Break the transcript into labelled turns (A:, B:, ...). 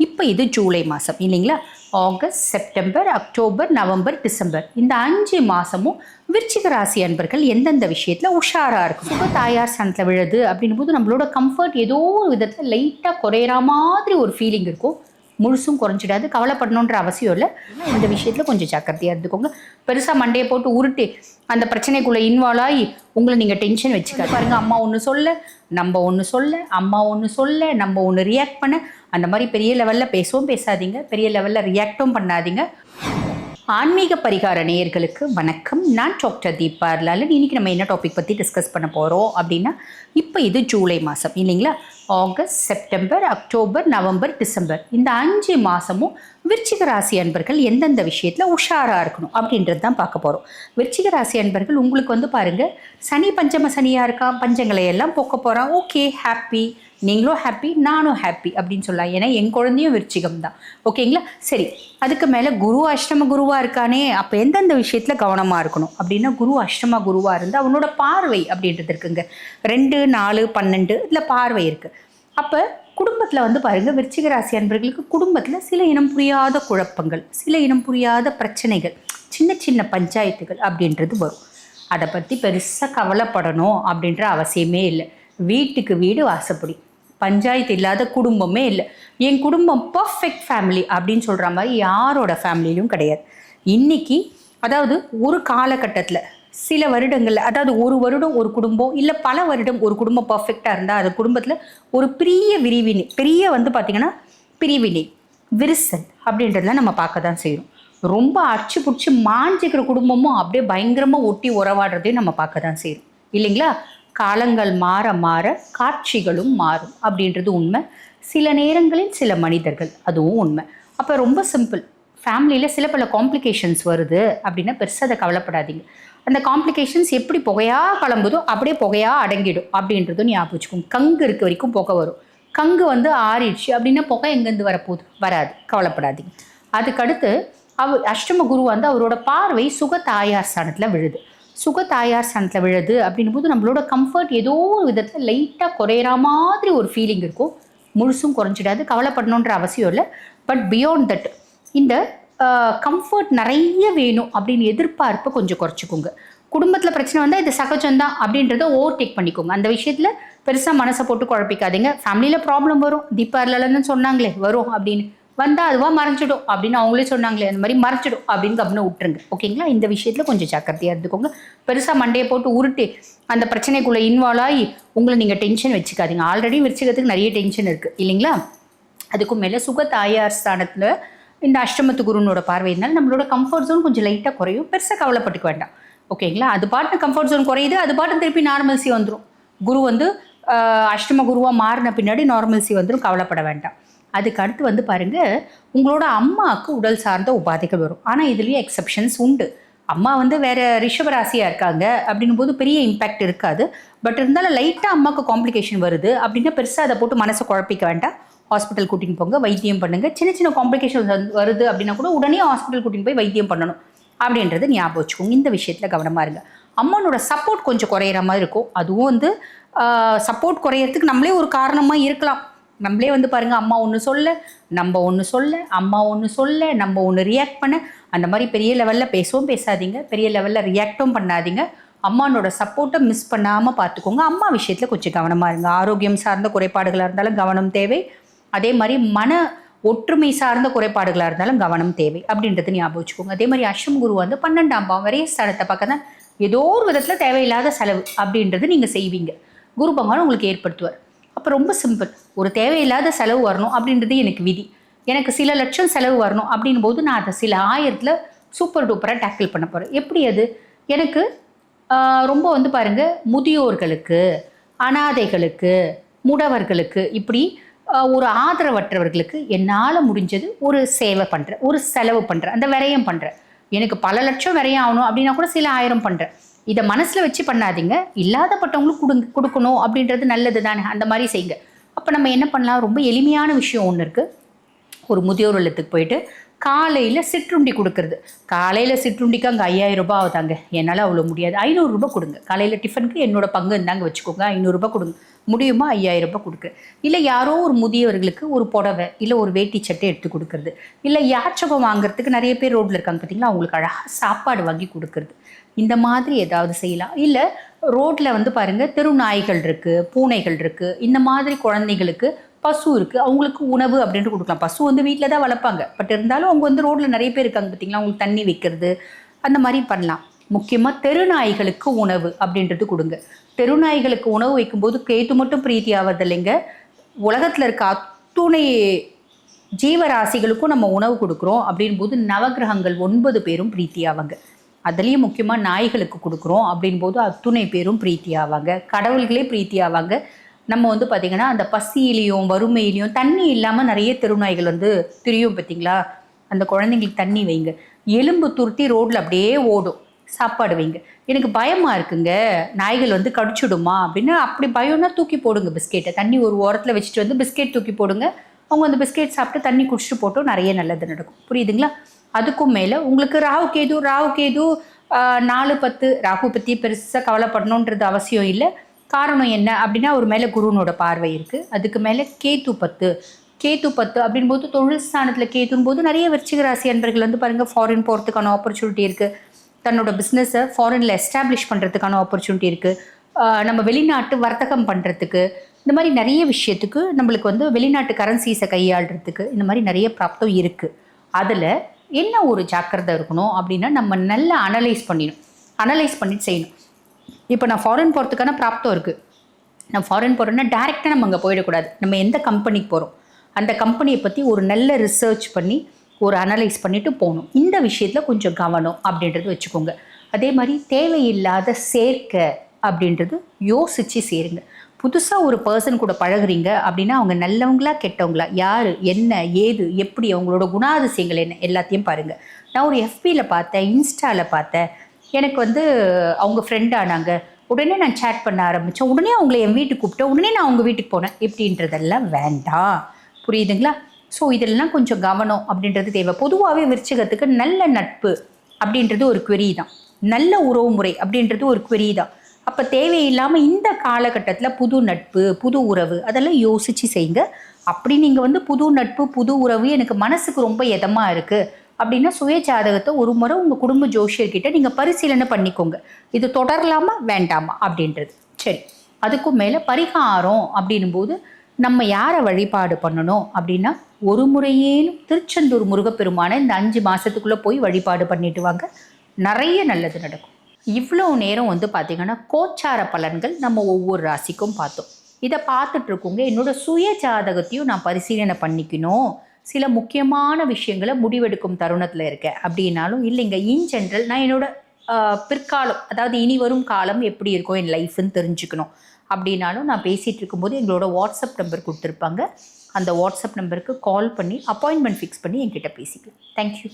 A: இப்போ இது ஜூலை மாதம் இல்லைங்களா? August September October November December. இந்த அஞ்சு மாதமும் விருச்சிக ராசி அன்பர்கள் எந்தெந்த விஷயத்தில் உஷாராக இருக்கும்? சுக தாயார் சனத்தில் விழுது அப்படின்னும் போது நம்மளோட கம்ஃபர்ட் ஏதோ ஒரு விதத்தில் லைட்டாக குறையிற மாதிரி ஒரு ஃபீலிங் இருக்கும். முழுசும் குறைஞ்சிடாது கவலைப்படணுன்ற அவசியம் இல்லை. இந்த விஷயத்தில் கொஞ்சம் ஜாக்கிரதையாக இருந்துக்கோங்க. பெருசாக மண்டையை போட்டு உருட்டி அந்த பிரச்சனைக்குள்ளே இன்வால்வ் ஆகி உங்களை நீங்கள் டென்ஷன் வச்சுக்காது பாருங்கள் அம்மா ஒன்று சொல்ல நம்ம ஒன்று சொல்ல அம்மா ஒன்று சொல்ல நம்ம ஒன்று ரியாக்ட் பண்ண அந்த மாதிரி பெரிய லெவலில் பேசவும் பேசாதீங்க. பெரிய லெவலில் ரியாக்டும் பண்ணாதீங்க. ஆன்மீக பரிகார நேயர்களுக்கு வணக்கம். நான் டாக்டர் தீபா லாலன் இன்னைக்கு நம்ம என்ன டாபிக் பற்றி டிஸ்கஸ் பண்ண போகிறோம் அப்படின்னா இப்போ இது ஜூலை மாதம் இல்லைங்களா? August September October November December. இந்த அஞ்சு மாதமும் விருச்சிக ராசி அன்பர்கள் எந்தெந்த விஷயத்தில் உஷாராக இருக்கணும் அப்படின்றது தான் பார்க்க போகிறோம் விருச்சிக ராசி அன்பர்கள் உங்களுக்கு வந்து பாருங்கள் சனி பஞ்சம சனியாக இருக்கா பஞ்சங்களை எல்லாம் போக்க போகிறான் ஓகே ஹாப்பி. நீங்களும் ஹாப்பி நானும் ஹாப்பி அப்படின்னு சொல்லலாம். ஏன்னா என் குழந்தையும் விருச்சிகம் தான். ஓகேங்களா? சரி அதுக்கு மேலே குரு அஷ்டம குருவாக இருக்கானே அப்போ எந்தெந்த விஷயத்தில் கவனமாக இருக்கணும்? அப்படின்னா குரு அஷ்டம குருவாக இருந்து அவனோட பார்வை அப்படின்றது இருக்குங்க. ரெண்டு நாலு பன்னெண்டு இதில் பார்வை இருக்குது அப்போ குடும்பத்தில் வந்து பாருங்கள் விருச்சிக ராசி அன்பர்களுக்கு குடும்பத்தில் சில இனம் புரியாத குழப்பங்கள் சில இனம் புரியாத பிரச்சனைகள் சின்ன சின்ன பஞ்சாயத்துகள் அப்படின்றது வரும். அதை பற்றி பெருசாக கவலைப்படணும் அப்படின்ற அவசியமே இல்லை. வீட்டுக்கு வீடு வாசப்படி. பஞ்சாயத்து இல்லாத குடும்பமே இல்லை. என் குடும்பம் பர்ஃபெக்ட் ஃபேமிலி அப்படின்னு சொல்கிற மாதிரி யாரோட ஃபேமிலியிலும் கிடையாது. இன்னைக்கு அதாவது ஒரு காலகட்டத்தில் சில வருடங்களில் அதாவது ஒரு வருடம் ஒரு குடும்பம் இல்லை பல வருடம் ஒரு குடும்பம் பர்ஃபெக்டாக இருந்தால் அது குடும்பத்தில் ஒரு பெரிய விரிவினை பெரிய வந்து பார்த்திங்கன்னா பிரிவினை விரிசல் அப்படின்றதெல்லாம் நம்ம பார்க்க தான் செய்கிறோம் ரொம்ப அடிச்சு பிடிச்சி மாஞ்சிக்கிற குடும்பமும் அப்படியே பயங்கரமாக ஒட்டி உறவாடுறதையும் நம்ம பார்க்க தான் செய்கிறோம் இல்லைங்களா? காலங்கள் மாற மாற காட்சிகளும் மாறும். அப்படின்றது உண்மை. சில நேரங்களில் சில மனிதர்கள் அதுவும் உண்மை. அப்போ ரொம்ப சிம்பிள் ஃபேமிலியில் சில பல காம்ப்ளிகேஷன்ஸ் வருது அப்படின்னா பெருசாக அதை கவலைப்படாதீங்க. அந்த காம்ப்ளிகேஷன்ஸ் எப்படி புகையாக கிளம்புதோ அப்படியே புகையாக அடங்கிடும் அப்படின்றதும் ஞாபகம் வச்சுக்கோங்க. கங்கு இருக்க வரைக்கும் புகை வரும். கங்கு வந்து ஆறிடுச்சு அப்படின்னா புகை எங்கேருந்து வரப்போகுது வராது. கவலைப்படாதீங்க. அதுக்கடுத்து அவர் அஷ்டம குரு வந்து அவரோட பார்வை சுக தாயார் ஸ்தானத்தில் விழுது. சுக தாயார் ஸ்தானத்தில் விழுது அப்படின்னும் போது நம்மளோட கம்ஃபர்ட் ஏதோ ஒரு விதத்தில் லைட்டாக குறையிற மாதிரி ஒரு ஃபீலிங் இருக்கும். முழுசும் குறைஞ்சிடாது. கவலைப்படணுன்ற அவசியம் இல்லை. பட் பியாண்ட் தட் இந்த கம்ஃபர்ட் நிறைய வேணும் அப்படின்னு எதிர்பார்ப்பை கொஞ்சம் குறைச்சிக்கோங்க. குடும்பத்தில் பிரச்சனை வந்தால் இது சகஜம்தான் அப்படின்றத ஓவர் டேக் பண்ணிக்கோங்க. அந்த விஷயத்தில் பெருசாக மனசை போட்டு குழப்பிக்காதீங்க. ஃபேமிலியில் ப்ராப்ளம் வரும். தீபாவளிலன்னு சொன்னாங்களே வரும் அப்படின்னு. வந்தால் அதுவாக மறைஞ்சிடும் அப்படின்னு அவங்களே சொன்னாங்களே அந்த மாதிரி மறைச்சிடும் அப்படின்னு கவனம் விட்டுருங்க. ஓகேங்களா? இந்த விஷயத்தில் கொஞ்சம் ஜாக்கிரதையாக இருந்துக்கோங்க. பெருசாக மண்டையை போட்டு உருட்டி அந்த பிரச்சனைக்குள்ளே இன்வால்வ் ஆகி உங்களை நீங்கள் டென்ஷன் வச்சுக்காதீங்க. ஆல்ரெடி வச்சுக்கிறதுக்கு நிறைய டென்ஷன் இருக்குது இல்லைங்களா? அதுக்கும் மேலே சுக தாயார் ஸ்தானத்தில் இந்த அஷ்டமத்து குருனோட பார்வையினால் நம்மளோட கம்ஃபர்ட் ஜோன் கொஞ்சம் லைட்டாக குறையும். பெருசாக கவலைப்பட்டுக்க வேண்டாம். ஓகேங்களா அது பாட்டு கம்ஃபர்ட் ஜோன் குறையுது அது பாட்டு திருப்பி நார்மல்சி வந்துடும் குரு வந்து அஷ்டம குருவாக மாறின பின்னாடி நார்மல்சி வந்துடும் கவலைப்பட வேண்டாம். அதுக்கு அடுத்து வந்து பாருங்கள் உங்களோட அம்மாவுக்கு உடல் சார்ந்த உபாதைகள் வரும். ஆனால் இதுலேயும் எக்ஸப்ஷன்ஸ் உண்டு. அம்மா வந்து வேறு ரிஷபராசியாக இருக்காங்க அப்படின்னும் போது பெரிய இம்பேக்ட் இருக்காது. பட் இருந்தாலும் லைட்டாக அம்மாவுக்கு காம்ப்ளிகேஷன் வருது அப்படின்னா பெருசாக அதை போட்டு மனசை குழப்பிக்க வேண்டாம். ஹாஸ்பிட்டல் கூட்டின்னு போங்க வைத்தியம் பண்ணுங்க. சின்ன சின்ன காம்ப்ளிகேஷன் வருது அப்படின்னா கூட உடனே ஹாஸ்பிட்டல் கூட்டின்னு போய் வைத்தியம் பண்ணணும். அப்படின்றது ஞாபகம் வச்சுக்கோங்க. இந்த விஷயத்தில் கவனமாக இருங்க. அம்மனோட சப்போர்ட் கொஞ்சம் குறையிற மாதிரி இருக்கும். அதுவும் வந்து சப்போர்ட் குறையறதுக்கு நம்மளே ஒரு காரணமாக இருக்கலாம். நம்மளே வந்து பாருங்கள் அம்மா ஒன்று சொல்ல நம்ம ஒன்று சொல்ல அம்மா ஒன்று சொல்ல நம்ம ஒன்று ரியாக்ட் பண்ண. அந்த மாதிரி பெரிய லெவலில் பேசவும் பேசாதீங்க. பெரிய லெவலில் ரியாக்டும் பண்ணாதீங்க. அம்மானோட சப்போர்ட்டை மிஸ் பண்ணாமல் பார்த்துக்கோங்க. அம்மா விஷயத்தில் கொஞ்சம் கவனமாக இருங்க. ஆரோக்கியம் சார்ந்த குறைபாடுகளாக இருந்தாலும் கவனம் தேவை. அதே மாதிரி மன ஒற்றுமை சார்ந்த குறைபாடுகளாக இருந்தாலும் கவனம் தேவை அப்படின்றது ஞாபகம் வச்சுக்கோங்க. அதே மாதிரி அஷ்வம் குரு வந்து பன்னெண்டாம் பாவம் வரைய ஸ்தானத்தை பார்க்க தான் ஏதோ ஒரு விதத்தில் தேவையில்லாத செலவு அப்படின்றது நீங்கள் செய்வீங்க. குரு பகவான் உங்களுக்கு ஏற்படுத்துவார். அப்போ ரொம்ப சிம்பிள் ஒரு தேவையில்லாத செலவு வரணும் அப்படின்றது எனக்கு விதி. எனக்கு சில லட்சம் செலவு வரணும் அப்படின் போது நான் அதை சில ஆயிரத்தில் சூப்பர் டூப்பராக டேக்கிள் பண்ண போகிறேன் எப்படி அது? எனக்கு ரொம்ப வந்து பாருங்கள் முதியோர்களுக்கு அனாதைகளுக்கு முடவர்களுக்கு இப்படி ஒரு ஆதரவற்றவர்களுக்கு என்னால் முடிஞ்சது ஒரு சேவை பண்ணுறேன் ஒரு செலவு பண்ணுறேன் அந்த விரயம் பண்ணுறேன் எனக்கு பல லட்சம் விரயம் ஆகணும் அப்படின்னா கூட சில ஆயிரம் பண்ணுறேன் இதை மனசில் வச்சு பண்ணாதீங்க. இல்லாதப்பட்டவங்களுக்கு கொடுங்க கொடுக்கணும் அப்படின்றது நல்லது தானே. அந்த மாதிரி செய்யுங்க. அப்போ நம்ம என்ன பண்ணலாம்? ரொம்ப எளிமையான விஷயம் ஒன்று இருக்குது ஒரு முதியோர் இல்லத்துக்கு போயிட்டு காலையில் சிற்றுண்டி கொடுக்கறது. காலையில் சிற்றுண்டிக்கு அங்கே ஐயாயிரம் ரூபாய் ஆகுதாங்க. என்னால் அவ்வளோ முடியாது. ஐநூறுரூபா கொடுங்க. காலையில் டிஃபனுக்கு என்னோட பங்கு இருந்தாங்க வச்சுக்கோங்க. ஐநூறுரூபா கொடுங்க. முடியுமா? ஐயாயிரம் ரூபாய் கொடுக்குறேன். இல்லை யாரோ ஒரு முதியவர்களுக்கு ஒரு புடவை இல்லை ஒரு வேட்டி சட்டை எடுத்து கொடுக்கறது. இல்லை யாச்சகம் வாங்குறதுக்கு நிறைய பேர் ரோட்டில் இருக்காங்க பார்த்தீங்களா அவங்களுக்கு அழகாக சாப்பாடு வாங்கி கொடுக்கறது. இந்த மாதிரி ஏதாவது செய்யலாம். இல்லை ரோட்டில் வந்து பாருங்கள் தெரு நாய்கள் இருக்குது பூனைகள் இருக்குது இந்த மாதிரி குழந்தைங்களுக்கு பசு இருக்குது அவங்களுக்கு உணவு அப்படின்ட்டு கொடுக்கலாம். பசு வந்து வீட்டில் தான் வளர்ப்பாங்க. பட் இருந்தாலும் அவங்க வந்து ரோட்டில் நிறைய பேர் இருக்காங்க பார்த்தீங்களா அவங்களுக்கு தண்ணி வைக்கிறது அந்த மாதிரி பண்ணலாம். முக்கியமாக தெருநாய்களுக்கு உணவு அப்படின்றது கொடுங்க. தெருநாய்களுக்கு உணவு வைக்கும்போது கேத்து மட்டும் பிரீத்தி ஆகிறது இல்லைங்க. உலகத்தில் இருக்க அத்துணை ஜீவராசிகளுக்கும் நம்ம உணவு கொடுக்குறோம் அப்படின் போது நவகிரகங்கள் ஒன்பது பேரும் பிரீத்தி ஆவாங்க. அதுலேயும் முக்கியமாக நாய்களுக்கு கொடுக்குறோம் அப்படின் போது அத்துணை பேரும் பிரீத்தி ஆவாங்க. கடவுள்களே பிரீத்தி ஆவாங்க. நம்ம வந்து பார்த்திங்கன்னா அந்த பசியிலையும் வறுமையிலையும் தண்ணி இல்லாமல் நிறைய தெருநாய்கள் வந்து திரியும் பார்த்தீங்களா அந்த குழந்தைங்களுக்கு தண்ணி வைங்க. எலும்பு துருத்தி ரோட்டில் அப்படியே ஓடும். சாப்பாடு வைங்க. எனக்கு பயமாக இருக்குங்க. நாய்கள் வந்து கடிச்சுடுமா அப்படின்னு அப்படி பயம்னா தூக்கி போடுங்க பிஸ்கெட்டை. தண்ணி ஒரு ஓரத்தில் வச்சுட்டு வந்து பிஸ்கெட் தூக்கி போடுங்க. அவங்க அந்த பிஸ்கெட் சாப்பிட்டு தண்ணி குடிச்சிட்டு போட்டோம் நிறைய நல்லது நடக்கும். புரியுதுங்களா? அதுக்கும் மேலே உங்களுக்கு ராகு கேது ராகு கேது நாலு பத்து ராகு பற்றி பெருசாக கவலைப்படணுன்றது அவசியம் இல்லை. காரணம் என்ன அப்படின்னா ஒரு மேலே குருவனோட பார்வை இருக்குது அதுக்கு மேலே கேத்து பத்து. கேத்து பத்து அப்படின் போது தொழில் ஸ்தானத்தில் கேத்துன் போது நிறைய விருச்சிக ராசி அன்பர்கள் வந்து பாருங்கள் ஃபாரின் போகிறதுக்கான ஆப்பர்ச்சுனிட்டி இருக்குது தன்னோட பிஸ்னஸை ஃபாரினில் எஸ்டாப்ளிஷ் பண்ணுறதுக்கான ஆப்பர்ச்சுனிட்டி இருக்குது நம்ம வெளிநாட்டு வர்த்தகம் பண்ணுறதுக்கு இந்த மாதிரி நிறைய விஷயத்துக்கு நம்மளுக்கு வந்து வெளிநாட்டு கரன்சிஸை கையாளுறதுக்கு இந்த மாதிரி நிறைய பிராப்தம் இருக்குது அதில் என்ன ஒரு ஜாக்கிரதை இருக்கணும் அப்படின்னா நம்ம நல்லா அனலைஸ் பண்ணிடணும். அனலைஸ் பண்ணிட்டு செய்யணும். இப்போ நான் ஃபாரின் போகிறதுக்கான பிராப்தம் இருக்குது நான் ஃபாரின் போகிறோன்னா டேரெக்டாக நம்ம அங்கே போயிடக்கூடாது. நம்ம எந்த கம்பெனிக்கு போகிறோம் அந்த கம்பெனியை பற்றி ஒரு நல்ல ரிசர்ச் பண்ணி ஒரு அனலைஸ் பண்ணிவிட்டு போகணும். இந்த விஷயத்தில் கொஞ்சம் கவனம் அப்படின்றது வச்சுக்கோங்க. அதே மாதிரி தேவையில்லாத சேர்க்க அப்படின்றது யோசித்து சேருங்க. புதுசாக ஒரு பர்சன் கூட பழகுறீங்க அப்படின்னா அவங்க நல்லவங்களா கெட்டவங்களா? யார் என்ன ஏது எப்படி? அவங்களோட குணாதிசயங்கள் என்ன? எல்லாத்தையும் பாருங்கள் நான் ஒரு எஃபியில் பார்த்தேன் இன்ஸ்டாவில் பார்த்தேன். எனக்கு வந்து அவங்க ஃப்ரெண்ட் ஆனாங்க. உடனே நான் சேட் பண்ண ஆரம்பித்தேன் உடனே அவங்கள என் வீட்டுக்கு கூப்பிட்டேன். உடனே நான் அவங்க வீட்டுக்கு போனேன். இப்படின்றதெல்லாம் வேண்டாம். புரியுதுங்களா? ஸோ இதெல்லாம் கொஞ்சம் கவனம் அப்படின்றது தேவை. பொதுவாகவே விருச்சிகத்துக்கு நல்ல நட்பு அப்படின்றது ஒரு குவரி தான். நல்ல உறவு முறை அப்படின்றது ஒரு குவரி தான். அப்போ தேவையில்லாமல் இந்த காலகட்டத்தில் புது நட்பு புது உறவு அதெல்லாம் யோசித்து செய்யுங்க. அப்படி நீங்கள் வந்து புது நட்பு புது உறவு எனக்கு மனசுக்கு ரொம்ப இதமாக இருக்குது அப்படின்னா சுய ஜாதகத்தை ஒரு முறை உங்கள் குடும்ப ஜோஷியர்கிட்ட நீங்கள் பரிசீலனை பண்ணிக்கோங்க. இது தொடரலாமா வேண்டாமா? அப்படின்றது. சரி. அதுக்கும் மேலே பரிகாரம் அப்படின்னும் போது நம்ம யாரை வழிபாடு பண்ணணும்? அப்படின்னா ஒரு முறையேனும் திருச்செந்தூர் முருகப்பெருமானை இந்த அஞ்சு மாதத்துக்குள்ளே போய் வழிபாடு பண்ணிட்டு வாங்க. நிறைய நல்லது நடக்கும். இவ்வளோ நேரம் வந்து பார்த்திங்கன்னா கோச்சார பலன்கள் நம்ம ஒவ்வொரு ராசிக்கும் பார்த்தோம். இதை பார்த்துட்ருக்கோங்க என்னோடய சுய ஜாதகத்தையும் நான் பரிசீலனை பண்ணிக்கணும். சில முக்கியமான விஷயங்களை முடிவெடுக்கும் தருணத்தில் இருக்கேன் அப்படின்னாலும் இல்லைங்க இன் ஜென்ரல் நான் என்னோட பிற்காலம் அதாவது இனி வரும் காலம் எப்படி இருக்கும் என் லைஃப்னு தெரிஞ்சுக்கணும். அப்படின்னாலும் நான் பேசிகிட்டு இருக்கும்போது எங்களோட வாட்ஸ்அப் நம்பர் கொடுத்துருப்பாங்க. அந்த வாட்ஸ்அப் நம்பருக்கு கால் பண்ணி அப்பாயின்மெண்ட் ஃபிக்ஸ் பண்ணி என்கிட்ட பேசிக்கலாம். தேங்க்யூ